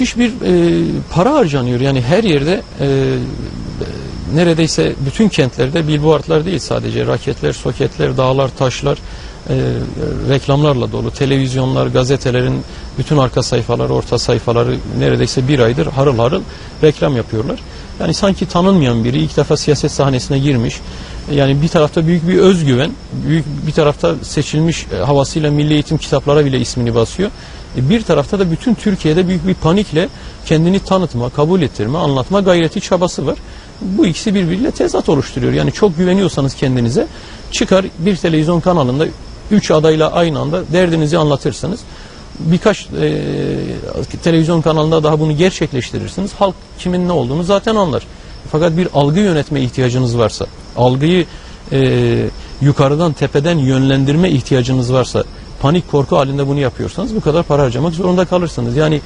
müthiş bir e, para harcanıyor. Yani her yerde e, neredeyse bütün kentlerde billboardlar değil sadece raketler, soketler, dağlar, taşlar e, reklamlarla dolu. Televizyonlar, gazetelerin bütün arka sayfaları, orta sayfaları neredeyse bir aydır harıl harıl reklam yapıyorlar. Yani sanki tanınmayan biri ilk defa siyaset sahnesine girmiş. Yani bir tarafta büyük bir özgüven, büyük bir tarafta seçilmiş e, havasıyla milli eğitim kitaplara bile ismini basıyor. E, Bir tarafta da bütün Türkiye'de büyük bir panikle kendini tanıtma, kabul ettirme, anlatma gayreti çabası var. Bu ikisi birbiriyle tezat oluşturuyor. Yani çok güveniyorsanız kendinize çıkar bir televizyon kanalında üç adayla aynı anda derdinizi anlatırsınız. Birkaç e, televizyon kanalında daha bunu gerçekleştirirsiniz. Halk kimin ne olduğunu zaten anlar. Fakat bir algı yönetme ihtiyacınız varsa, algıyı e, yukarıdan tepeden yönlendirme ihtiyacınız varsa, panik korku halinde bunu yapıyorsanız bu kadar para harcamak zorunda kalırsınız. Yani